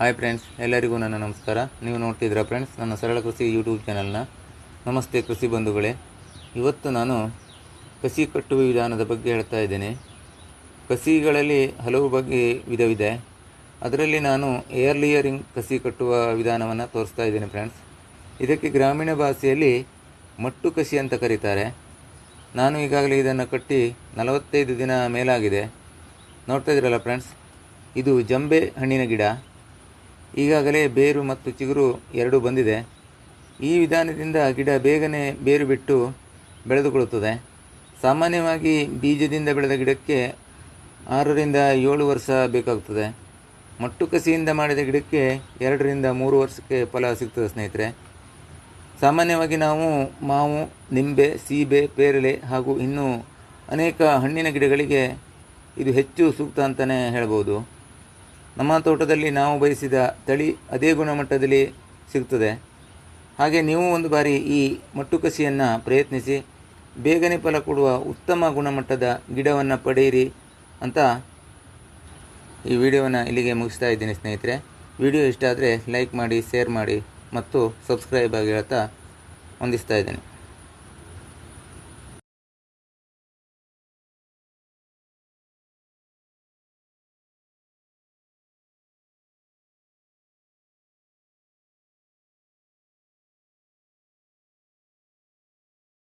Hi friends ಎಲ್ಲರಿಗೂ ನನ್ನ ನಮಸ್ಕಾರ. ನೀವು ನೋಡ್ತಿದ್ದೀರಾ ಫ್ರೆಂಡ್ಸ್ ನನ್ನ ಸರಳ ಕೃಷಿ ಯೂಟ್ಯೂಬ್ ಚಾನಲ್ನ ನಮಸ್ತೆ ಕೃಷಿ ಬಂಧುಗಳೇ. ಇವತ್ತು ನಾನು ಕಸಿ ಕಟ್ಟುವ ವಿಧಾನದ ಬಗ್ಗೆ ಹೇಳ್ತಾ ಇದ್ದೇನೆ. ಕಸಿಗಳಲ್ಲಿ ಹಲವು ಬಗೆ ವಿಧವಿದೆ. ಅದರಲ್ಲಿ ನಾನು ಏರ್ ಲಿಯರಿಂಗ್ ಕಸಿ ಕಟ್ಟುವ ವಿಧಾನವನ್ನು ತೋರಿಸ್ತಾ ಇದ್ದೇನೆ ಫ್ರೆಂಡ್ಸ್ ಇದಕ್ಕೆ ಗ್ರಾಮೀಣ ಭಾಷೆಯಲ್ಲಿ ಮಟ್ಟು ಕಸಿ ಅಂತ ಕರೀತಾರೆ. ನಾನು ಈಗಾಗಲೇ ಇದನ್ನು ಕಟ್ಟಿ ನಲವತ್ತೈದು ದಿನ ಮೇಲಾಗಿದೆ. ನೋಡ್ತಾ ಇದ್ದೀರಲ್ಲ ಫ್ರೆಂಡ್ಸ್ ಇದು ಜಂಬೆ ಹಣ್ಣಿನ ಗಿಡ. ಈಗಾಗಲೇ ಬೇರು ಮತ್ತು ಚಿಗುರು ಎರಡೂ ಬಂದಿದೆ. ಈ ವಿಧಾನದಿಂದ ಗಿಡ ಬೇಗನೆ ಬೇರು ಬಿಟ್ಟು ಬೆಳೆದುಕೊಳ್ಳುತ್ತದೆ. ಸಾಮಾನ್ಯವಾಗಿ ಬೀಜದಿಂದ ಬೆಳೆದ ಗಿಡಕ್ಕೆ ಆರರಿಂದ ಏಳು ವರ್ಷ ಬೇಕಾಗುತ್ತದೆ. ಮಟ್ಟು ಕಸಿಯಿಂದ ಮಾಡಿದ ಗಿಡಕ್ಕೆ ಎರಡರಿಂದ ಮೂರು ವರ್ಷಕ್ಕೆ ಫಲ ಸಿಗ್ತದೆ ಸ್ನೇಹಿತರೆ. ಸಾಮಾನ್ಯವಾಗಿ ನಾವು ಮಾವು, ನಿಂಬೆ, ಸೀಬೆ ಪೇರಲೆ ಹಾಗೂ ಇನ್ನೂ ಅನೇಕ ಹಣ್ಣಿನ ಗಿಡಗಳಿಗೆ ಇದು ಹೆಚ್ಚು ಸೂಕ್ತ ಅಂತಲೇ ಹೇಳ್ಬೋದು. ನಮ್ಮ ತೋಟದಲ್ಲಿ ನಾವು ಬಯಸಿದ ತಳಿ ಅದೇ ಗುಣಮಟ್ಟದಲ್ಲಿ ಸಿಗ್ತದೆ. ಹಾಗೆ ನೀವು ಒಂದು ಬಾರಿ ಈ ಮಟ್ಟುಕಸಿಯನ್ನು ಪ್ರಯತ್ನಿಸಿ, ಬೇಗನೆ ಫಲ ಕೊಡುವ ಉತ್ತಮ ಗುಣಮಟ್ಟದ ಗಿಡವನ್ನು ಪಡೆಯಿರಿ ಅಂತ ಈ ವಿಡಿಯೋವನ್ನು ಇಲ್ಲಿಗೆ ಮುಗಿಸ್ತಾ ಇದ್ದೀನಿ ಸ್ನೇಹಿತರೆ. ವಿಡಿಯೋ ಇಷ್ಟ ಆದರೆ ಲೈಕ್ ಮಾಡಿ, ಶೇರ್ ಮಾಡಿ ಮತ್ತು ಸಬ್ಸ್ಕ್ರೈಬ್ ಆಗಿ ಹೇಳ್ತಾ ಹೊಂದಿಸ್ತಾ ಇದ್ದೇನೆ.